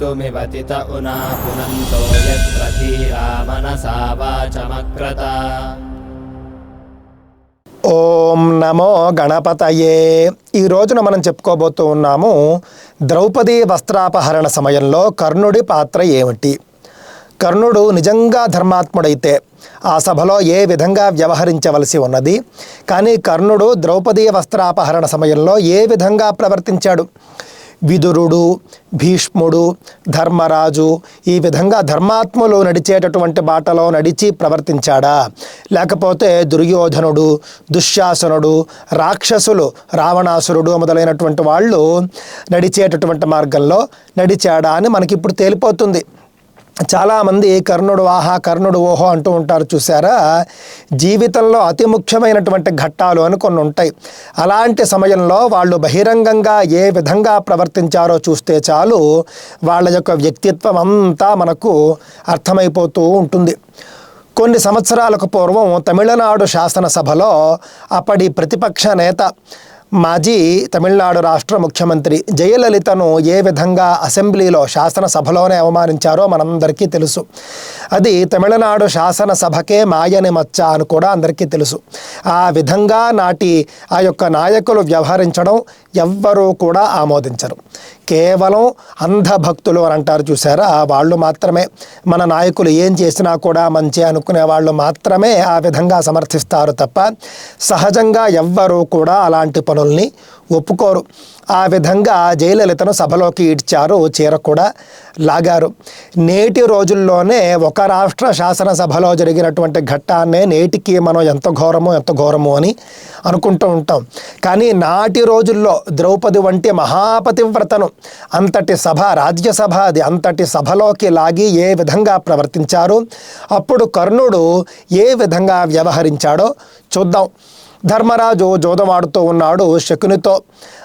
कर्तुमिवतित उना पुनन्तो यत्र धीरा मनसा वाचमक्रत ఓం నమో గణపతయే ఈ రోజున మనం చెప్పుకోబోతూ ఉన్నాము ద్రౌపది వస్త్రాపహరణ సమయంలో కర్ణుడి పాత్ర ఏమిటి కర్ణుడు నిజంగా ధర్మాత్ముడైతే ఆ సభలో ఏ విధంగా వ్యవహరించవలసి ఉన్నది కానీ కర్ణుడు ద్రౌపది వస్త్రాపహరణ సమయంలో ఏ విధంగా ప్రవర్తించాడు విదురుడు భీష్ముడు ధర్మరాజు ఈ విధంగా ధర్మాత్ములు నడిచేటటువంటి బాటలో నడిచి ప్రవర్తించాడా? లేకపోతే దుర్యోధనుడు దుశ్శాసనుడు రాక్షసులు రావణాసురుడు మొదలైనటువంటి వాళ్ళు నడిచేటటువంటి మార్గంలో నడిచాడా అని మనకి ఇప్పుడు తేలిపోతుంది. చాలామంది కర్ణుడు ఆహా కర్ణుడు ఓహో అంటూ ఉంటారు చూసారా? జీవితంలో అతి ముఖ్యమైనటువంటి ఘట్టాలు అని కొన్ని ఉంటాయి. అలాంటి సమయంలో వాళ్ళు బహిరంగంగా ఏ విధంగా ప్రవర్తించారో చూస్తే చాలు వాళ్ళ యొక్క వ్యక్తిత్వం అంతా మనకు అర్థమైపోతూ ఉంటుంది. కొన్ని సంవత్సరాలకు పూర్వం తమిళనాడు శాసనసభలో అప్పటి ప్రతిపక్ష నేత మాజీ తమిళనాడు రాష్ట్ర ముఖ్యమంత్రి జయలలితను ఏ విధంగా అసెంబ్లీలో శాసనసభలోనే అవమానించారో మనందరికీ తెలుసు. అది తమిళనాడు శాసనసభకే మాయని మచ్చ అని కూడా అందరికీ తెలుసు. ఆ విధంగా నాటి ఆ యొక్క నాయకులు వ్యవహరించడం ఎవ్వరూ కూడా ఆమోదించరు. కేవలం అంధభక్తులు అని అంటారు చూసారా? వాళ్ళు మాత్రమే. మన నాయకులు ఏం చేసినా కూడా మంచి అనుకునే వాళ్ళు మాత్రమే ఆ విధంగా సమర్థిస్తారు తప్ప సహజంగా ఎవ్వరూ కూడా అలాంటి పనులు పనుల్ని ఒప్పుకోరు. ఆ విధంగా జయలలితను సభలోకి ఇడ్చారు చీర కూడా లాగారు. నేటి రోజుల్లోనే ఒక రాష్ట్ర శాసనసభలో జరిగినటువంటి ఘట్టాన్నే నేటికి మనం ఎంత ఘోరమో ఎంత ఘోరమో అని అనుకుంటూ ఉంటాం. కానీ నాటి రోజుల్లో ద్రౌపది వంటి మహాపతివ్రతను అంతటి సభ రాజ్యసభ అది అంతటి సభలోకి లాగి ఏ విధంగా ప్రవర్తించారు? అప్పుడు కర్ణుడు ఏ విధంగా వ్యవహరించాడో చూద్దాం. ధర్మరాజు జోదమాడుతూ ఉన్నాడు శకునితో.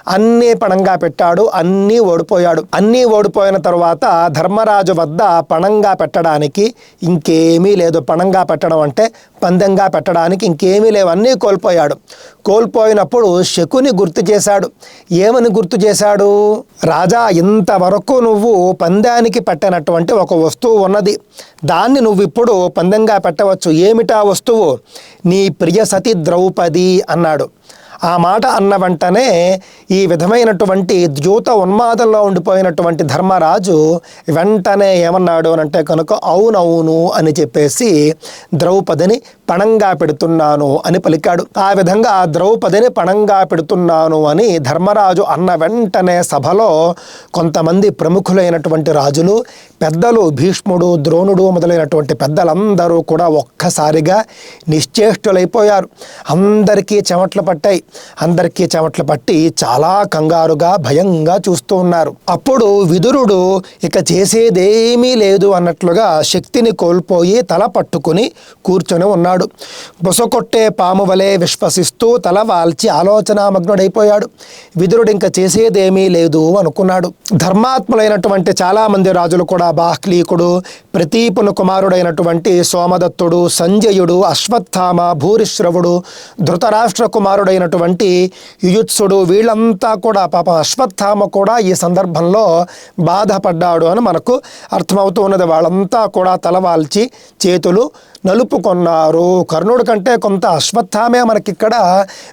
అన్నీ పణంగా పెట్టాడు అన్నీ ఓడిపోయాడు. అన్నీ ఓడిపోయిన తరువాత ధర్మరాజు వద్ద పణంగా పెట్టడానికి ఇంకేమీ లేదు. పణంగా పెట్టడం అంటే పందెంగా పెట్టడానికి ఇంకేమీ లేవు. అన్నీ కోల్పోయాడు. కోల్పోయినప్పుడు శకుని గుర్తు చేశాడు. ఏమని గుర్తు చేశాడు? రాజా ఇంతవరకు నువ్వు పందానికి పెట్టనటువంటి ఒక వస్తువు ఉన్నది. దాన్ని నువ్వు ఇప్పుడు పందెంగా పెట్టవచ్చు. ఏమిటా వస్తువు? నీ ప్రియ సతి ద్రౌపది అన్నాడు. ఆ మాట అన్న వెంటనే ఈ విధమైనటువంటి ద్యూత ఉన్మాదంలో ఉండిపోయినటువంటి ధర్మరాజు వెంటనే ఏమన్నాడు అని అంటే కనుక అవునవును అని చెప్పేసి ద్రౌపదిని పణంగా పెడుతున్నాను అని పలికాడు. ఆ విధంగా ద్రౌపదిని పణంగా పెడుతున్నాను అని ధర్మరాజు అన్న వెంటనే సభలో కొంతమంది ప్రముఖులైనటువంటి రాజులు పెద్దలు భీష్ముడు ద్రోణుడు మొదలైనటువంటి పెద్దలందరూ కూడా ఒక్కసారిగా నిశ్చేష్టులైపోయారు. అందరికీ చెమట్లు పట్టాయి. అందరికీ చెమట్లు పట్టి చాలా కంగారుగా భయంగా చూస్తూ ఉన్నారు. అప్పుడు విదురుడు ఇక చేసేదేమీ లేదు అన్నట్లుగా శక్తిని కోల్పోయి తల పట్టుకుని కూర్చొని ఉన్నాడు. బుసకొట్టే పాము వలె విశ్వసిస్తూ తల వాల్చి ఆలోచనామగ్నుడైపోయాడు. విదురుడు ఇంకా చేసేదేమీ లేదు అనుకున్నాడు. ధర్మాత్ములైనటువంటి చాలామంది రాజులు కూడా బాహ్లీకుడు ప్రతీపును కుమారుడైనటువంటి సోమదత్తుడు సంజయుడు అశ్వత్థామ భూరిశ్రవుడు ధృతరాష్ట్ర కుమారుడైనటువంటి యుయుత్సుడు వీళ్ళంతా కూడా పాపం అశ్వత్థామ కూడా ఈ సందర్భంలో బాధపడ్డాడు అని మనకు అర్థమవుతూ ఉన్నది. వాళ్ళంతా కూడా తలవాల్చి చేతులు నలుపుకొన్నారు. కర్ణుడి కంటే కొంత అశ్వత్థామే మనకిక్కడ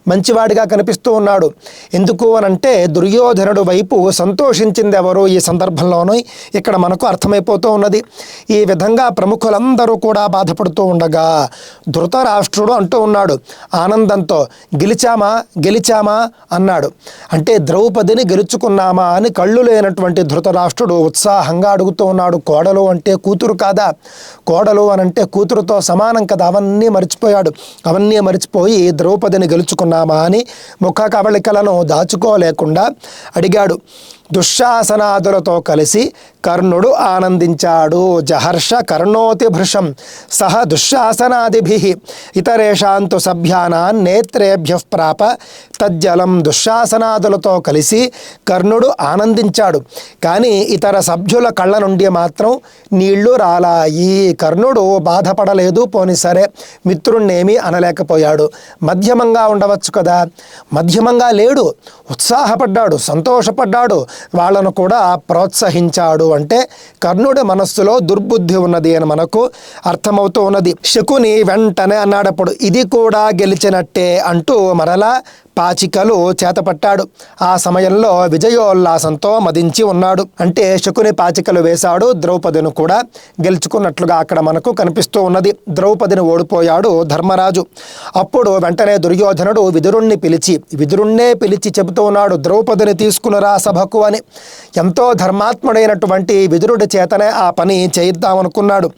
మంచివాడిగా కనిపిస్తూ ఉన్నాడు. ఎందుకు అనంటే దుర్యోధనుడు వైపు సంతోషించింది ఎవరు ఈ సందర్భంలోనూ ఇక్కడ మనకు అర్థమైపోతూ ఉన్నది. ఈ విధంగా ప్రముఖులందరూ కూడా బాధపడుతూ ఉండగా ధృతరాష్ట్రుడు అంటూ ఉన్నాడు. ఆనందంతో గెలిచామా? గెలిచామా? అన్నాడు. అంటే ద్రౌపదిని గెలుచుకున్నామా అని కళ్ళు లేనటువంటి ధృతరాష్ట్రుడు ఉత్సాహంగా అడుగుతూ ఉన్నాడు. కోడలు అంటే కూతురు కాదా? కోడలు అనంటే కూతురుతో సమానం కదా అవన్నీ మర్చిపోయాడు. అవన్నీ మర్చిపోయి ద్రౌపదిని గెలుచుకున్నామా అని ముఖ కవళికలను దాచుకోలేకుండా అడిగాడు. దుశ్శాసనాదులతో కలిసి కర్ణుడు ఆనందించాడు. జహర్ష కర్ణోతి భృషం సహ దుశ్శాసనాదిభి. ఇతరేషాంతు సభ్యానా నేత్రేభ్య ప్రాప. తజ్జలం దుశ్శాసనాదులతో కలిసి కర్ణుడు ఆనందించాడు. కానీ ఇతర సభ్యుల కళ్ళ నుండి మాత్రం నీళ్ళు రాలాయి. కర్ణుడు బాధపడలేదు. పోని సరే మిత్రుణ్ణేమీ అనలేకపోయాడు. మధ్యమంగా ఉండవచ్చు కదా? మధ్యమంగా లేడు. ఉత్సాహపడ్డాడు. సంతోషపడ్డాడు. వాళ్ళను కూడా ప్రోత్సహించాడు అంటే కర్ణుడి మనస్సులో దుర్బుద్ధి ఉన్నది అని మనకు అర్థమవుతూ ఉన్నది. శకుని వెంటనే అన్నాడప్పుడు ఇది కూడా గెలిచినట్టే అంటూ మరలా పాచికలు చేతపట్టాడు. ఆ సమయంలో విజయోల్లాసంతో మదించి ఉన్నాడు. అంటే శకుని పాచికలు వేశాడు ద్రౌపదిని కూడా గెలుచుకున్నట్లుగా అక్కడ మనకు కనిపిస్తూ ఉన్నది. ద్రౌపదిని ఓడిపోయాడు ధర్మరాజు. అప్పుడు వెంటనే దుర్యోధనుడు విదురుణ్ణి పిలిచి విదురుణ్ణే పిలిచి చెబుతూ ఉన్నాడు ద్రౌపదిని తీసుకునిరా సభకు అని ఎంతో ధర్మాత్ముడైనటువంటి విదురుడి చేతనే ఆ పని చేయిద్దామనుకున్నాడు.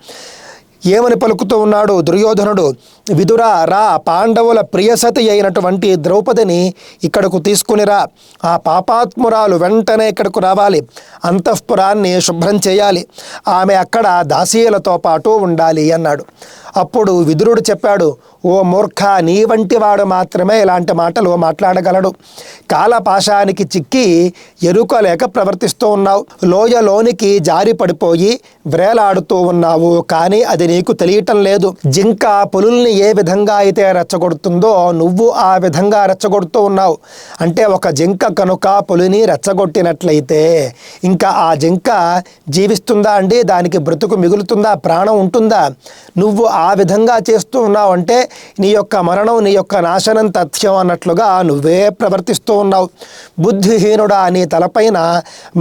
ఏమని పలుకుతూ ఉన్నాడు? దుర్యోధనుడు విదురా రా పాండవుల ప్రియసతి అయినటువంటి ద్రౌపదిని ఇక్కడకు తీసుకునిరా ఆ పాపాత్మురాలు వెంటనే ఇక్కడకు రావాలి. అంతఃపురాన్ని శుభ్రం చేయాలి. ఆమె అక్కడ దాసీలతో పాటు ఉండాలి అన్నాడు. అప్పుడు విదురుడు చెప్పాడు ఓ మూర్ఖ నీ వంటి వాడు మాత్రమే ఇలాంటి మాటలు మాట్లాడగలడు. కాలపాశానికి చిక్కి ఎరుకలేక ప్రవర్తిస్తూ ఉన్నావు. లోయలోనికి జారి పడిపోయి వ్రేలాడుతూ ఉన్నావు కానీ అది నీకు తెలియటం లేదు. జింక పులుల్ని ఏ విధంగా అయితే రెచ్చగొడుతుందో నువ్వు ఆ విధంగా రెచ్చగొడుతూ ఉన్నావు. అంటే ఒక జింక కనుక పులిని రెచ్చగొట్టినట్లయితే ఇంకా ఆ జింక జీవిస్తుందా అండి? దానికి బ్రతుకు మిగులుతుందా? ప్రాణం ఉంటుందా? నువ్వు ఆ ఆ విధంగా చేస్తూ ఉన్నావు అంటే నీ యొక్క మరణం నీ యొక్క నాశనం తథ్యం అన్నట్లుగా నువ్వే ప్రవర్తిస్తూ ఉన్నావు. బుద్ధిహీనుడా నీ తలపైన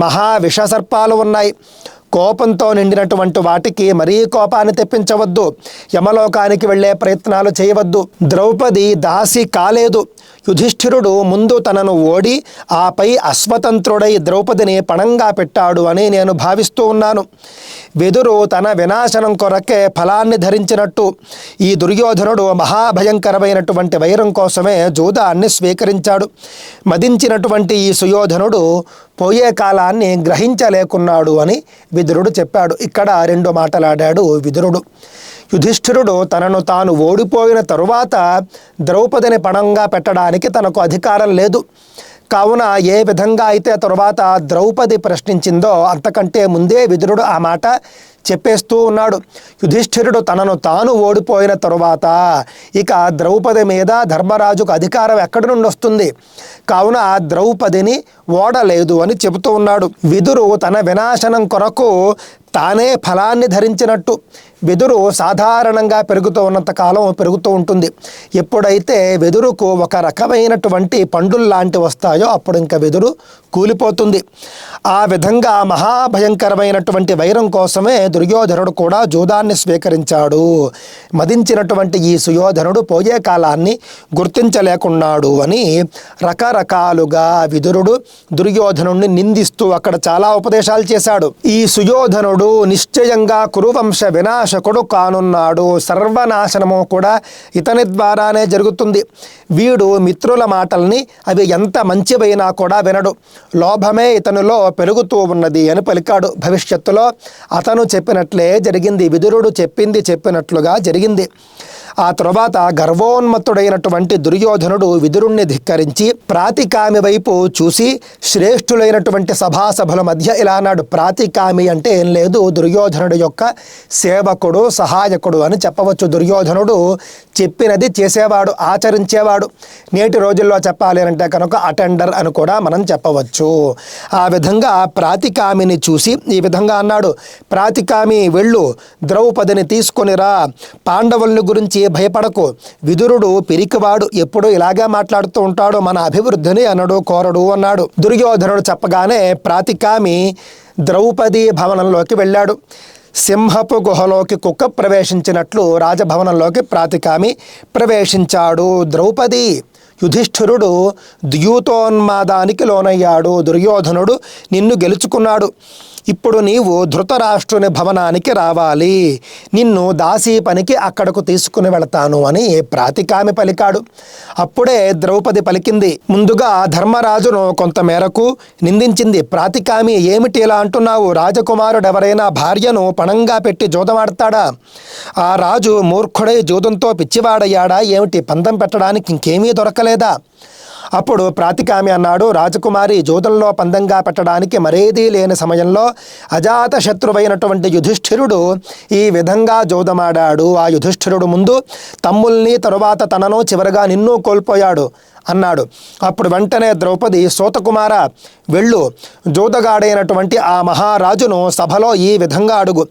మహా విషసర్పాలు ఉన్నాయి. కోపంతో నిండినటువంటి వాటికి మరీ కోపాన్ని తెప్పించవద్దు. యమలోకానికి వెళ్ళే ప్రయత్నాలు చేయవద్దు. ద్రౌపది దాసి కాలేదు. యుధిష్ఠిరుడు ముందు తనను ఓడి ఆపై అస్వతంత్రుడై ద్రౌపదిని పణంగా పెట్టాడు అని నేను భావిస్తూ ఉన్నాను. వెదురు తన వినాశనం కొరకే ఫలాన్ని ధరించినట్టు. ఈ దుర్యోధనుడు మహాభయంకరమైనటువంటి వైరం కోసమే జూదాన్ని స్వీకరించాడు. మదించినటువంటి ఈ సుయోధనుడు పోయే కాలాన్ని గ్రహించలేకున్నాడు అని విదురుడు చెప్పాడు. ఇక్కడ రెండు మాటలాడాడు విదురుడు. యుధిష్ఠిరుడు తనను తాను ఓడిపోయిన తరువాత ద్రౌపదిని పణంగా పెట్టడానికి తనకు అధికారం లేదు. కావున ఏ విధంగా అయితే తరువాత ద్రౌపది ప్రశ్నించిందో అంతకంటే ముందే విదురుడు ఆ మాట చెప్పేస్తూ ఉన్నాడు. యుధిష్ఠిరుడు తనను తాను ఓడిపోయిన తరువాత ఇక ద్రౌపది మీద ధర్మరాజుకు అధికారం ఎక్కడి నుండి వస్తుంది? కావున ఆ ద్రౌపదిని ఓడలేదు అని చెబుతూ ఉన్నాడు. విదురు తన వినాశనం కొరకు తానే ఫలాన్ని ధరించినట్టు. వెదురు సాధారణంగా పెరుగుతూ ఉన్నంత కాలం పెరుగుతూ ఉంటుంది. ఎప్పుడైతే వెదురుకు ఒక రకమైనటువంటి పండులు లాంటి వస్తాయో అప్పుడు ఇంకా వెదురు కూలిపోతుంది. ఆ విధంగా మహాభయంకరమైనటువంటి వైరం కోసమే దుర్యోధనుడు కూడా జూదాన్ని స్వీకరించాడు. మదించినటువంటి ఈ సుయోధనుడు పోయే కాలాన్ని గుర్తించలేకున్నాడు అని రకరకాలుగా విదురుడు దుర్యోధనుణ్ణి నిందిస్తూ అక్కడ చాలా ఉపదేశాలు చేశాడు. ఈ సుయోధనుడు నిశ్చయంగా కురువంశ వినాశకుడు కానున్నాడు. సర్వనాశనము కూడా ఇతని ద్వారానే జరుగుతుంది. వీడు మిత్రుల మాటల్ని అవి ఎంత మంచివైనా కూడా వినడు. లోభమే ఇతనిలో పెరుగుతూ ఉన్నది అని పలికాడు. భవిష్యత్తులో అతను చెప్పినట్లే జరిగింది. విదురుడు చెప్పింది చెప్పినట్లుగా జరిగింది. ఆ తరువాత గర్వోన్మత్తుడైనటువంటి దుర్యోధనుడు విదురుణ్ణి ధిక్కరించి ప్రాతికామి వైపు చూసి శ్రేష్ఠులైనటువంటి సభాసభల మధ్య ఇలా అన్నాడు ప్రాతికామి అంటే ఏం లేదు దుర్యోధనుడు యొక్క సేవకుడు సహాయకుడు అని చెప్పవచ్చు. దుర్యోధనుడు చెప్పినది చేసేవాడు ఆచరించేవాడు. నేటి రోజుల్లో చెప్పాలి అంటే కనుక అటెండర్ అని కూడా మనం చెప్పవచ్చు. ఆ విధంగా ప్రాతికామిని చూసి ఈ విధంగా అన్నాడు ప్రాతికామి వెళ్ళు ద్రౌపదిని తీసుకొనిరా పాండవుల్ని గురించి భయపడకు. విదురుడు పిరికివాడు ఎప్పుడు ఇలాగే మాట్లాడుతూ ఉంటాడు మన అభివృద్ధిని అనడు కోరడు అన్నాడు. దుర్యోధనుడు చెప్పగానే ప్రాతికామి ద్రౌపది భవనంలోకి వెళ్ళాడు. సింహపు గుహలోకి కుక్క ప్రవేశించినట్లు రాజభవనంలోకి ప్రాతికామి ప్రవేశించాడు. ద్రౌపది యుధిష్ఠిరుడు ద్యూతోన్మాదానికి లోనయ్యాడు. దుర్యోధనుడు నిన్ను గెలుచుకున్నాడు. ఇప్పుడు నీవు ధృతరాష్ట్రుని భవనానికి రావాలి. నిన్ను దాసీ పనికి అక్కడకు తీసుకుని వెళతాను అని ప్రాతికామి పలికాడు. అప్పుడే ద్రౌపది పలికింది ముందుగా ధర్మరాజును కొంతమేరకు నిందించింది. ప్రాతికామి ఏమిటి ఇలా అంటున్నావు? రాజకుమారుడు ఎవరైనా భార్యను పణంగా పెట్టి జూదమాడతాడా? ఆ రాజు మూర్ఖుడై జూదంతో పిచ్చివాడయ్యాడా? ఏమిటి పందం పెట్టడానికి ఇంకేమీ దొరకలేదా? అప్పుడు ప్రాతికామి అన్నాడు రాజకుమారి జోదంలో పందంగా పెట్టడానికి మరేదీ లేని సమయంలో అజాత శత్రువైనటువంటి యుధిష్ఠిరుడు ఈ విధంగా జోదమాడాడు. ఆ యుధిష్ఠిరుడు ముందు తమ్ముల్ని తరువాత తనను చివరగా నిన్ను కోల్పోయాడు. అన్నాడు. అప్పుడు వెంటనే ద్రౌపది సోతకుమార వెళ్ళు జోదగాడైనటువంటి ఆ మహారాజును సభలో ఈ విధంగా అడుగు.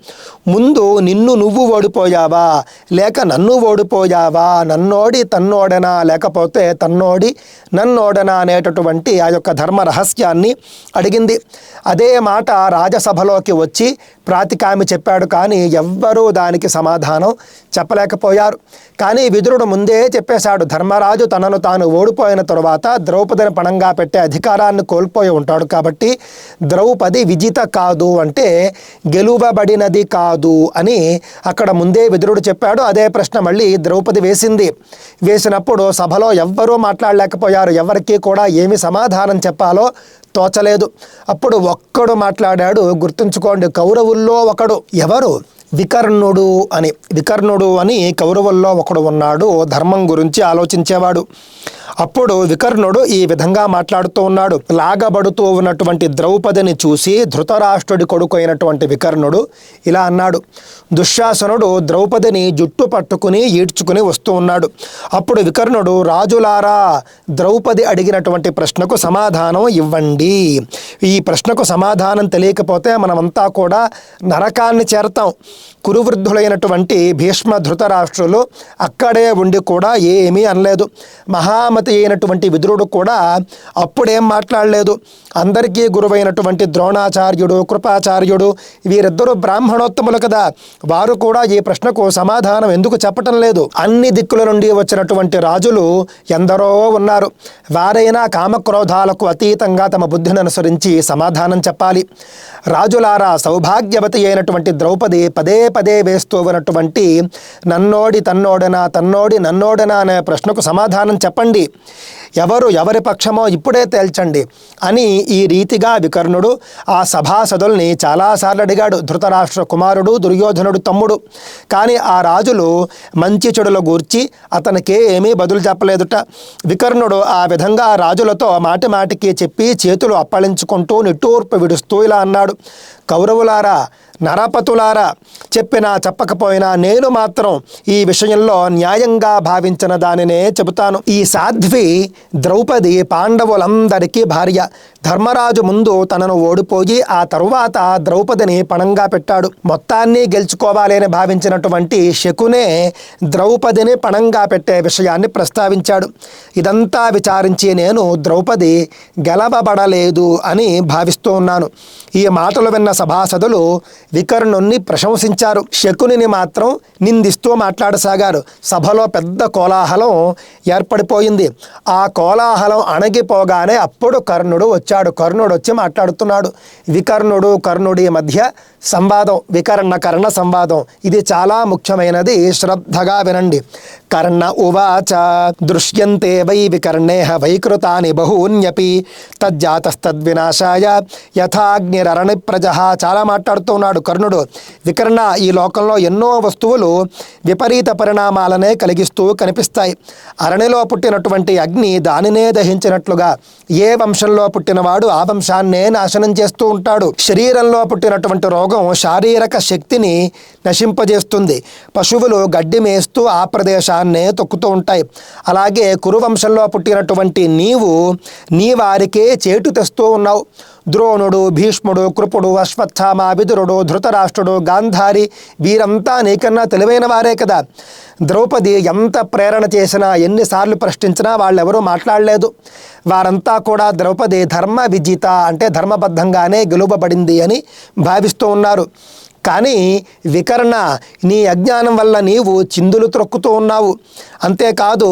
ముందు నిన్ను నువ్వు ఓడిపోయావా? లేక నన్ను ఓడిపోయావా? నన్నోడి తన్నోడనా? లేకపోతే తన్నోడి నన్నోడనా? అనేటటువంటి ఆ యొక్క ధర్మ రహస్యాన్ని అడిగింది. అదే మాట రాజసభలోకి వచ్చి ప్రాతికామి చెప్పాడు. కానీ ఎవ్వరూ దానికి సమాధానం చెప్పలేకపోయారు. కానీ విదురుడు ముందే చెప్పేశాడు ధర్మరాజు తనను తాను ఓడిపో ఓడిపోయిన తరువాత ద్రౌపదిని పణంగా పెట్టే అధికారాన్ని కోల్పోయి ఉంటాడు కాబట్టి ద్రౌపది విజిత కాదు అంటే గెలువబడినది కాదు అని అక్కడ ముందే విదురుడు చెప్పాడు. అదే ప్రశ్న మళ్ళీ ద్రౌపది వేసింది. వేసినప్పుడు సభలో ఎవ్వరూ మాట్లాడలేకపోయారు. ఎవరికీ కూడా ఏమి సమాధానం చెప్పాలో తోచలేదు. అప్పుడు ఒక్కడు మాట్లాడాడు. గుర్తుంచుకోండి కౌరవుల్లో ఒకడు. ఎవరు? వికర్ణుడు అని. వికర్ణుడు అని కౌరవుల్లో ఒకడు ఉన్నాడు. ధర్మం గురించి ఆలోచించేవాడు. అప్పుడు వికర్ణుడు ఈ విధంగా మాట్లాడుతూ ఉన్నాడు. లాగబడుతూ ఉన్నటువంటి ద్రౌపదిని చూసి ధృతరాష్ట్రుడి కొడుకు అయినటువంటి వికర్ణుడు ఇలా అన్నాడు. దుశ్శాసనుడు ద్రౌపదిని జుట్టు పట్టుకుని ఈడ్చుకుని వస్తూ ఉన్నాడు. అప్పుడు వికర్ణుడు రాజులారా ద్రౌపది అడిగినటువంటి ప్రశ్నకు సమాధానం ఇవ్వండి. ఈ ప్రశ్నకు సమాధానం తెలియకపోతే మనమంతా కూడా నరకాన్ని చేరతాం. కురువృద్ధులైనటువంటి భీష్మ ధృతరాష్ట్రులు అక్కడే ఉండి కూడా ఏమీ అనలేదు. మహామతి అయినటువంటి విదురుడు కూడా అప్పుడేం మాట్లాడలేదు. అందరికీ గురువైనటువంటి ద్రోణాచార్యుడు కృపాచార్యుడు వీరిద్దరూ బ్రాహ్మణోత్తములు కదా. వారు కూడా ఈ ప్రశ్నకు సమాధానం ఎందుకు చెప్పటం లేదు. అన్ని దిక్కుల నుండి వచ్చినటువంటి రాజులు ఎందరో ఉన్నారు. వారైనా కామక్రోధాలకు అతీతంగా తమ బుద్ధిని అనుసరించి సమాధానం చెప్పాలి. రాజులారా సౌభాగ్యవతి అయినటువంటి ద్రౌపది పదే పదే వేస్తూ ఉన్నటువంటి నన్నోడి తన్నోడనా తన్నోడి నన్నోడనా అనే ప్రశ్నకు సమాధానం చెప్పండి. ఎవరు ఎవరి పక్షమో ఇప్పుడే తేల్చండి అని ఈ రీతిగా వికర్ణుడు ఆ సభాసదుల్ని చాలాసార్లు అడిగాడు. ధృతరాష్ట్ర కుమారుడు దుర్యోధనుడు తమ్ముడు. కానీ ఆ రాజులు మంచి చెడుల గూర్చి అతనికి ఏమీ బదులు చెప్పలేదుట. వికర్ణుడు ఆ విధంగా రాజులతో మాటి మాటికి చెప్పి చేతులు అప్పళించుకుంటూ నిట్టూర్పు విడుస్తూ ఇలా అన్నాడు. కౌరవులారా నరపతులారా చెప్పినా చెప్పకపోయినా నేను మాత్రం ఈ విషయంలో న్యాయంగా భావించిన దానినే చెబుతాను. ఈ సాధ్వి ద్రౌపది పాండవులందరికీ భార్య. ధర్మరాజు ముందు తనను ఓడిపోయి ఆ తరువాత ద్రౌపదిని పణంగా పెట్టాడు. మొత్తాన్ని గెలుచుకోవాలని భావించినటువంటి శకునే ద్రౌపదిని పణంగా పెట్టే విషయాన్ని ప్రస్తావించాడు. ఇదంతా విచారించి నేను ద్రౌపది గెలవబడలేదు అని భావిస్తూ ఉన్నాను. ఈ మాటలు విన్న సభాసదులు వికర్ణుణ్ణి ప్రశంసించారు. శకునిని మాత్రం నిందిస్తూ మాట్లాడసాగారు. సభలో పెద్ద కోలాహలం ఏర్పడిపోయింది. ఆ కోలాహలం అణగిపోగానే అప్పుడు కర్ణుడు వచ్చాడు. కర్ణుడు వచ్చి మాట్లాడుతున్నాడు. వికర్ణుడు కర్ణుడి మధ్య సంవాదం వికర్ణ కర్ణ సంవాదం. ఇది చాలా ముఖ్యమైనది. శ్రద్ధగా వినండి. కర్ణ ఉవాచ దృశ్యంతే వై వికర్ణేహ వైకృతాని బహూన్యపి తజ్జాతస్తద్వినాశాయ యథాగ్నిరణి ప్రజహ. చాలా మాట్లాడుతూ ఉన్నాడు కర్ణుడు. వికర్ణ ఈ లోకంలో ఎన్నో వస్తువులు విపరీత పరిణామాలనే కలిగిస్తూ కనిపిస్తాయి. అరణిలో పుట్టినటువంటి అగ్ని దానినే దహించినట్లుగా ఏ వంశంలో పుట్టిన పుట్టినవాడు ఆ వంశాన్నే నాశనం చేస్తూ ఉంటాడు. శరీరంలో పుట్టినటువంటి రోగం శారీరక శక్తిని నశింపజేస్తుంది. పశువులు గడ్డి మేస్తూ ఆ ప్రదేశాన్నే తొక్కుతూ ఉంటాయి. అలాగే కురువంశంలో పుట్టినటువంటి నీవు నీ వారికే చేటు తెస్తూ ఉన్నావు. ద్రోణుడు భీష్ముడు కృపుడు అశ్వత్థామ విదురుడు ధృతరాష్ట్రుడు గాంధారి వీరంతా నీకన్నా తెలివైన వారే కదా. ద్రౌపది ఎంత ప్రేరణ చేసినా ఎన్నిసార్లు ప్రశ్నించినా వాళ్ళెవరూ మాట్లాడలేదు. వారంతా కూడా ద్రౌపది ధర్మ విజిత అంటే ధర్మబద్ధంగానే గెలువబడింది అని భావిస్తూ ఉన్నారు. కానీ వికర్ణ నీ అజ్ఞానం వల్ల నీవు చిందులు త్రొక్కుతూ ఉన్నావు. అంతేకాదు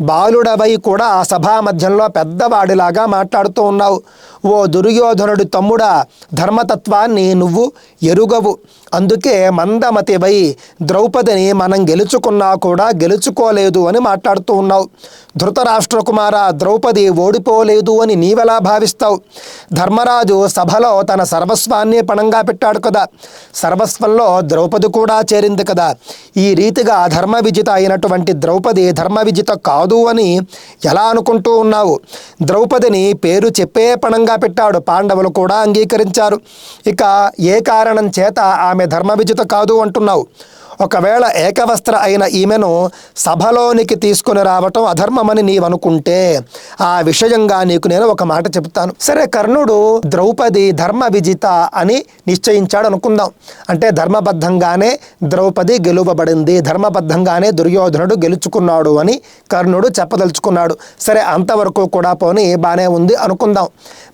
బాలుడవై కూడా ఆ సభా మధ్యంలో పెద్దవాడిలాగా మాట్లాడుతూ ఉన్నావు. ఓ దుర్యోధనుడి తమ్ముడా ధర్మతత్వాన్ని నువ్వు ఎరుగవు. అందుకే మందమతివై ద్రౌపదిని మనం గెలుచుకున్నా కూడా గెలుచుకోలేదు అని మాట్లాడుతూ ఉన్నావు. ధృతరాష్ట్ర కుమార ద్రౌపది ఓడిపోలేదు అని నీవెలా భావిస్తావు? ధర్మరాజు సభలో తన సర్వస్వాన్ని పణంగా పెట్టాడు కదా. సర్వస్వంలో ద్రౌపది కూడా చేరింది కదా. ఈ రీతిగా ధర్మ విజిత అయినటువంటి ద్రౌపది ధర్మ విజిత కాదు అని ఎలా అనుకుంటూ ఉన్నావు? ద్రౌపదిని పేరు చెప్పే పణంగా పెట్టాడు. పాండవులు కూడా అంగీకరించారు. ఇక ఏ కారణం చేత ఆమె ధర్మ కాదు అంటున్నావు. ఒకవేళ ఏకవస్త్ర అయిన ఈమెను సభలోనికి తీసుకుని రావటం అధర్మమని నీవనుకుంటే ఆ విషయంగా నీకు నేను ఒక మాట చెప్తాను సరే కర్ణుడు ద్రౌపది ధర్మ విజిత అని నిశ్చయించాడు అనుకుందాం. అంటే ధర్మబద్ధంగానే ద్రౌపది గెలువబడింది ధర్మబద్ధంగానే దుర్యోధనుడు గెలుచుకున్నాడు అని కర్ణుడు చెప్పదలుచుకున్నాడు. సరే అంతవరకు కూడా పోని బాగానే ఉంది అనుకుందాం.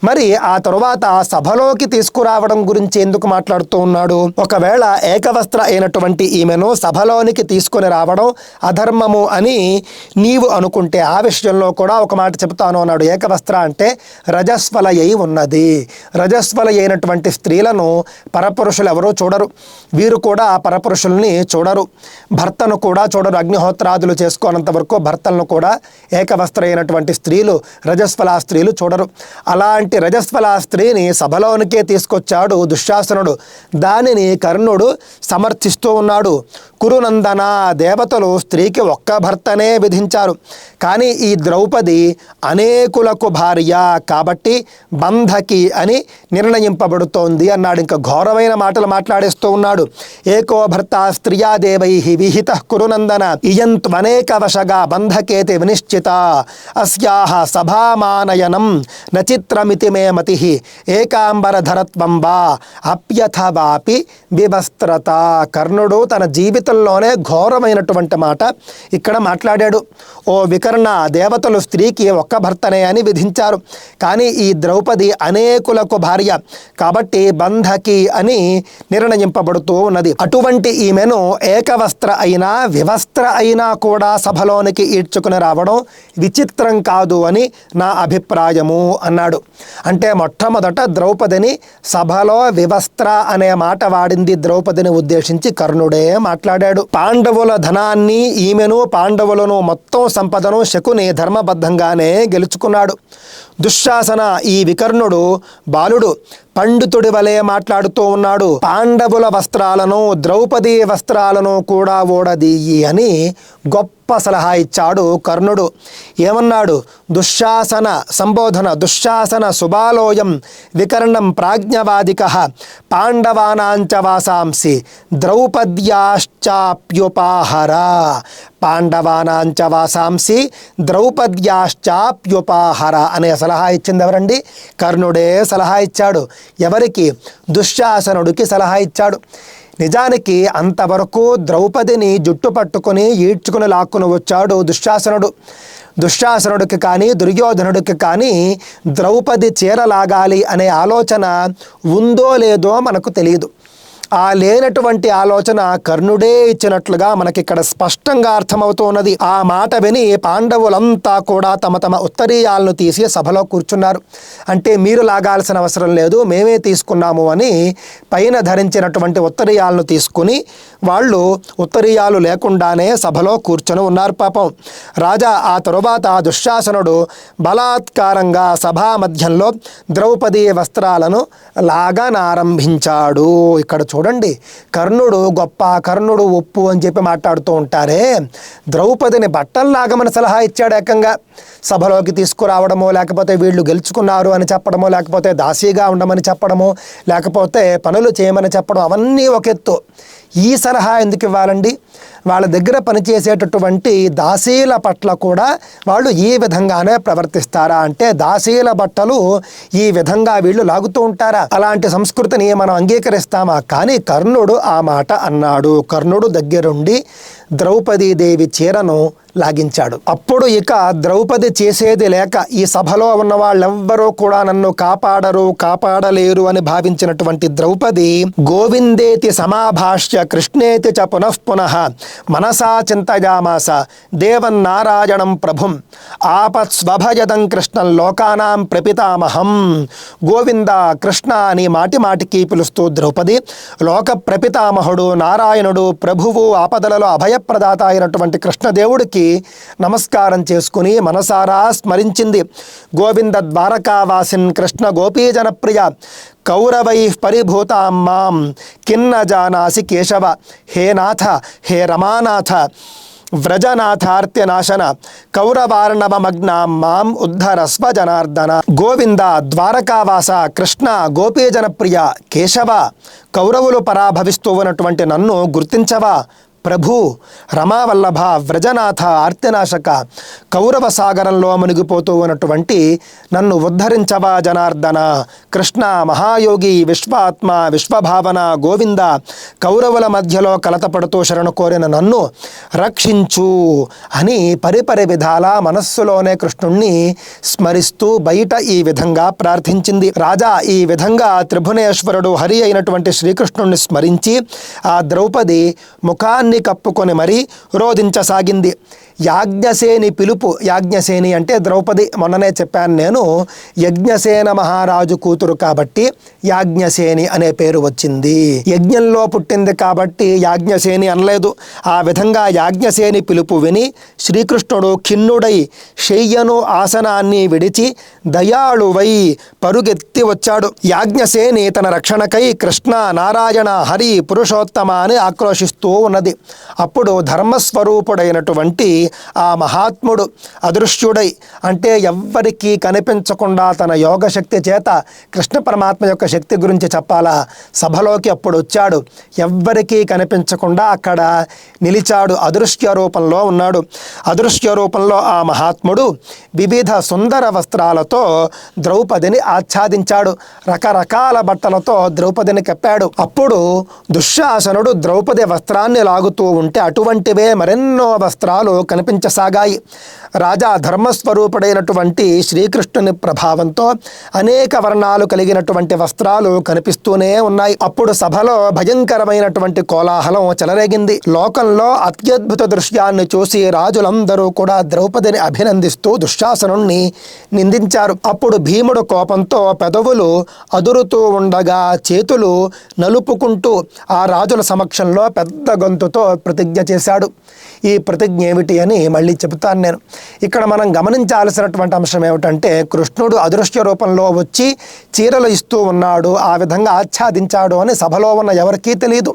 మరి ఆ తరువాత సభలోకి తీసుకురావడం గురించి ఎందుకు మాట్లాడుతూ ఉన్నాడు? ఒకవేళ ఏకవస్త్ర అయినటువంటి ఈమె ఈమెను సభలోనికి తీసుకుని రావడం అధర్మము అని నీవు అనుకుంటే ఆ విషయంలో కూడా ఒక మాట చెబుతాను అన్నాడు ఏకవస్త్ర అంటే రజస్వలయ్యి ఉన్నది. రజస్వల అయినటువంటి స్త్రీలను పరపురుషులు ఎవరూ చూడరు. వీరు కూడా పరపురుషుల్ని చూడరు. భర్తను కూడా చూడరు. అగ్నిహోత్రాదులు చేసుకోనంత వరకు భర్తలను కూడా ఏకవస్త్ర అయినటువంటి స్త్రీలు రజస్వల స్త్రీలు చూడరు. అలాంటి రజస్వల స్త్రీని సభలోనికే తీసుకొచ్చాడు దుశ్శాసనుడు. దానిని కర్ణుడు సమర్థిస్తూ ఉన్నాడు. కురునందన దేవతలు స్త్రీకి ఒక్క భర్తనే విధించారు. కానీ ఈ ద్రౌపది అనేకులకు భార్య కాబట్టి బంధకి అని నిర్ణయింపబడుతోంది అన్నాడు. ఇంకా ఘోరమైన మాటలు మాట్లాడేస్తూ ఉన్నాడు. ఏకో భర్త స్త్రియా దేవై విహిత కురునందన ఇయంత్వనేకవశగా బంధకేతి వినిశ్చిత అస్యాహ సభామానయనం నచిత్రమితి మే మతి ఏకాంబరధరత్వం వా అప్యథవాపి వివస్త్రత. కర్ణుడు తన జీవితంలోనే ఘోరమైనటువంటి మాట ఇక్కడ మాట్లాడాడు. ఓ వికర్ణ దేవతలు స్త్రీకి ఒక్క భర్తనే అని విధించారు. కానీ ఈ ద్రౌపది అనేకులకు భార్య. కాబట్టి బంధకి అని నిర్ణయింపబడుతూ ఉన్నది. అటువంటి ఈమెను ఏకవస్త్ర అయినా వివస్త్ర అయినా కూడా సభలోనికి ఈడ్చుకుని రావడం విచిత్రం కాదు అని నా అభిప్రాయము అన్నాడు. అంటే మొట్టమొదట ద్రౌపదిని సభలో వివస్త్ర అనే మాట వాడింది ద్రౌపదిని ఉద్దేశించి కర్ణుడే మాట్లాడాడు. పాండవుల ధనాన్ని ఈమెను పాండవులను మొత్తం సంపదను శకుని ధర్మబద్ధంగానే గెలుచుకున్నాడు. దుశ్శాసన ఈ వికర్ణుడు బాలుడు పండితుడి వలె మాట్లాడుతూ ఉన్నాడు. పాండవుల వస్త్రాలను ద్రౌపది వస్త్రాలను కూడా ఓడదీయి అని గొప్ప సలహా ఇచ్చాడు కర్ణుడు. ఏమన్నాడు? దుశ్శాసన సంబోధన దుశ్శాసన శుభాలోయం వికర్ణం ప్రాజ్ఞవాదిక పాండవానాంచ వాసాంసి ద్రౌపద్యాశ్చాప్యుపాహర. పాండవానాంచ వాసాంసి ద్రౌపద్యాశ్చాప్యుపాహర అనే సలహా ఇచ్చింది ఎవరండి? కర్ణుడే సలహా ఇచ్చాడు. ఎవరికి? దుశ్శాసనుడికి సలహా ఇచ్చాడు. నిజానికి అంతవరకు ద్రౌపదిని జుట్టు పట్టుకుని ఈడ్చుకుని లాక్కుని వచ్చాడు దుశ్శాసనుడు. దుశ్శాసనుడికి కానీ దుర్యోధనుడికి కానీ ద్రౌపది చీరలాగాలి అనే ఆలోచన ఉందో లేదో మనకు తెలియదు ఆ లేనటువంటి ఆలోచన కర్ణుడే ఇచ్చినట్లుగా మనకి ఇక్కడ స్పష్టంగా అర్థమవుతున్నది. ఆ మాట విని పాండవులంతా కూడా తమ తమ ఉత్తరీయాలను తీసి సభలో కూర్చున్నారు. అంటే మీరు లాగాల్సిన అవసరం లేదు మేమే తీసుకున్నాము అని పైన ధరించినటువంటి ఉత్తరీయాలను తీసుకుని వాళ్ళు ఉత్తరీయాలు లేకుండానే సభలో కూర్చొని ఉన్నారు పాపం. రాజా ఆ తరువాత దుశ్శాసనుడు బలాత్కారంగా సభా మధ్యంలో ద్రౌపది వస్త్రాలను లాగనారంభించాడు. ఇక్కడ చూడండి. కర్ణుడు గొప్ప కర్ణుడు ఒప్పు అని చెప్పి మాట్లాడుతూ ఉంటారే. ద్రౌపదిని బట్టలు లాగమని సలహా ఇచ్చాడు ఏకంగా. సభలోకి తీసుకురావడమో లేకపోతే వీళ్ళు గెలుచుకున్నారు అని చెప్పడమో లేకపోతే దాసీగా ఉండమని చెప్పడమో లేకపోతే పనులు చేయమని చెప్పడం అవన్నీ ఒక ఎత్తు. ఈ సలహా ఎందుకు ఇవ్వాలండి? వాళ్ళ దగ్గర పనిచేసేటటువంటి దాసీల పట్ల కూడా వాళ్ళు ఈ విధంగానే ప్రవర్తిస్తారా? అంటే దాసీల బట్టలు ఈ విధంగా వీళ్ళు లాగుతూ ఉంటారా? అలాంటి సంస్కృతిని మనం అంగీకరిస్తామా? కానీ కర్ణుడు ఆ మాట అన్నాడు. కర్ణుడు దగ్గరుండి ద్రౌపదీదేవి చీరను లాగించాడు. అప్పుడు ఇక ద్రౌపది చేసేది లేక ఈ సభలో ఉన్న వాళ్ళెవ్వరూ కూడా నన్ను కాపాడరు కాపాడలేరు అని భావించినటువంటి ద్రౌపది గోవిందేతి సమాభాష్య కృష్ణేతి చ పునః పునః మనసా చింతయామాస దేవన్నారాయణం ప్రభుం ఆపత్స్వభయదం కృష్ణం లోకానాం ప్రపితామహం. గోవింద కృష్ణ అని మాటి మాటికి పిలుస్తూ ద్రౌపది లోక ప్రపితామహుడు నారాయణుడు ప్రభువు ఆపదలలో అభయప్రదాత అయినటువంటి కృష్ణదేవుడికి నమస్కారం చేసుకుని మనసారా స్మరించింది. గోవింద ద్వారకావాసిన్ కృష్ణ గోపీజనప్రియ కౌరవై పరిభూతాం మాం. కిన్న జానాసి కేశవ. హే నాథ హే రమానాథ. వ్రజనాథార్త్యనాశన కౌరవార్ణవమగ్నాం మాం ఉద్ధరస్వ జనార్దన గోవింద ద్వారకావాస కృష్ణ గోపీజనప్రియ కేశవ. కౌరవులు పరాభవిస్తూ ఉన్నటువంటి నన్ను గుర్తించవా? ప్రభు రమావల్లభ వ్రజనాథ ఆర్తినాశక కౌరవ సాగరంలో మునిగిపోతూ ఉన్నటువంటి నన్ను ఉద్ధరించవా జనార్దన కృష్ణ మహాయోగి విశ్వాత్మ విశ్వభావన గోవింద కౌరవుల మధ్యలో కలతపడుతూ శరణు కోరిన నన్ను రక్షించు అని పరిపరి విధాల మనస్సులోనే కృష్ణుణ్ణి స్మరిస్తూ బయట ఈ విధంగా ప్రార్థించింది. రాజా ఈ విధంగా త్రిభునేశ్వరుడు హరి అయినటువంటి శ్రీకృష్ణుణ్ణి స్మరించి ఆ ద్రౌపది ముఖాన్ని కప్పుకొని మరీ రోధించసాగింది. యాజ్ఞసేని పిలుపు యాజ్ఞసేని అంటే ద్రౌపది. మొన్ననే చెప్పాను నేను యజ్ఞసేన మహారాజు కూతురు కాబట్టి యాజ్ఞసేని అనే పేరు వచ్చింది. యజ్ఞంలో పుట్టింది కాబట్టి యాజ్ఞసేని అనలేదు. ఆ విధంగా యాజ్ఞసేని పిలుపు విని శ్రీకృష్ణుడు ఖిన్నుడై శయ్యను ఆసనాన్ని విడిచి దయాళువై పరుగెత్తి వచ్చాడు. యాజ్ఞసేని తన రక్షణకై కృష్ణ నారాయణ హరి పురుషోత్తమ అని ఆక్రోశిస్తూ ఉన్నది. అప్పుడు ధర్మస్వరూపుడైనటువంటి ఆ మహాత్ముడు అదృశ్యుడై అంటే ఎవ్వరికీ కనిపించకుండా తన యోగ శక్తి చేత కృష్ణ పరమాత్మ యొక్క శక్తి గురించి చెప్పాలా? సభలోకి అప్పుడు వచ్చాడు. ఎవ్వరికీ కనిపించకుండా అక్కడ నిలిచాడు. అదృశ్య రూపంలో ఉన్నాడు. అదృశ్య రూపంలో ఆ మహాత్ముడు వివిధ సుందర వస్త్రాలతో ద్రౌపదిని ఆచ్ఛాదించాడు. రకరకాల బట్టలతో ద్రౌపదిని కప్పాడు. అప్పుడు దుశ్శాసనుడు ద్రౌపది వస్త్రాన్ని లాగుతూ ఉంటే అటువంటివే మరెన్నో వస్త్రాలు కనిపించసాగాయి. రాజా ధర్మస్వరూపుడైనటువంటి శ్రీకృష్ణుని ప్రభావంతో అనేక వర్ణాలు కలిగినటువంటి వస్త్రాలు కనిపిస్తూనే ఉన్నాయి. అప్పుడు సభలో భయంకరమైనటువంటి కోలాహలం చెలరేగింది. లోకంలో అత్యద్భుత దృశ్యాన్ని చూసి రాజులందరూ కూడా ద్రౌపదిని అభినందిస్తూ దుశ్శాసనుణ్ణి నిందించారు. అప్పుడు భీముడు కోపంతో పెదవులు అదురుతూ ఉండగా చేతులు నలుపుకుంటూ ఆ రాజుల సమక్షంలో పెద్ద గొంతుతో ప్రతిజ్ఞ చేశాడు. ఈ ప్రతిజ్ఞ ఏమిటి అని మళ్ళీ చెబుతాను నేను. ఇక్కడ మనం గమనించాల్సినటువంటి అంశం ఏమిటంటే కృష్ణుడు అదృశ్య రూపంలో వచ్చి చీరలు ఇస్తూ ఉన్నాడు ఆ విధంగా ఆచ్ఛాదించాడు అని సభలో ఉన్న ఎవరికీ తెలియదు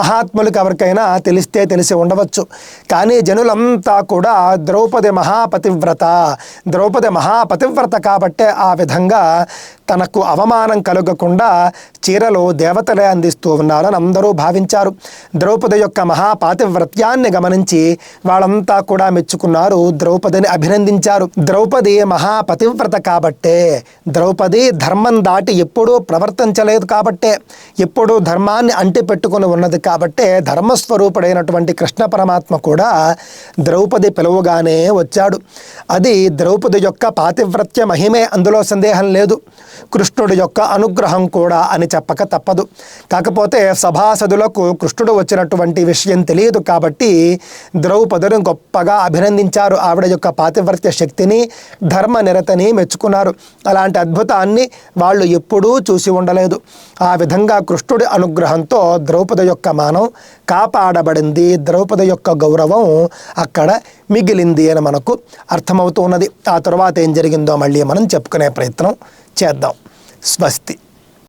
మహాత్ములకు ఎవరికైనా తెలిస్తే తెలిసి ఉండవచ్చు. కానీ జనులంతా కూడా ద్రౌపది మహాపతివ్రత ద్రౌపది మహాపతివ్రత కాబట్టే ఆ విధంగా తనకు అవమానం కలగకుండా చీరలో దేవతలే అందిస్తూ ఉన్నారని అందరూ భావించారు. ద్రౌపది యొక్క మహాపాతివ్రత్యాన్ని గమనించి వాళ్ళంతా కూడా మెచ్చుకున్నారు. ద్రౌపదిని అభినందించారు. ద్రౌపది మహాపతివ్రత కాబట్టే ద్రౌపది ధర్మం దాటి ఎప్పుడూ ప్రవర్తించలేదు కాబట్టే ఎప్పుడూ ధర్మాన్ని అంటి పెట్టుకుని ఉన్నది కాబట్టే ధర్మస్వరూపుడైనటువంటి కృష్ణ పరమాత్మ కూడా ద్రౌపది పిలువగానే వచ్చాడు. అది ద్రౌపది యొక్క పాతివ్రత్య మహిమే. అందులో సందేహం లేదు. కృష్ణుడి యొక్క అనుగ్రహం కూడా అని చెప్పక తప్పదు. కాకపోతే సభాసదులకు కృష్ణుడు వచ్చినటువంటి విషయం తెలియదు కాబట్టి ద్రౌపదును గొప్పగా అభినందించారు. ఆవిడ యొక్క పాతివ్రత్య శక్తిని ధర్మ నిరతని మెచ్చుకున్నారు. అలాంటి అద్భుతాన్ని వాళ్ళు ఎప్పుడూ చూసి ఉండలేదు. ఆ విధంగా కృష్ణుడి అనుగ్రహంతో ద్రౌపది యొక్క మానం కాపాడబడింది. ద్రౌపది యొక్క గౌరవం అక్కడ మిగిలింది అని మనకు అర్థమవుతూ ఉన్నది ఆ తర్వాత ఏం జరిగిందో మళ్ళీ మనం చెప్పుకునే ప్రయత్నం చేద్దాం. స్వస్తి.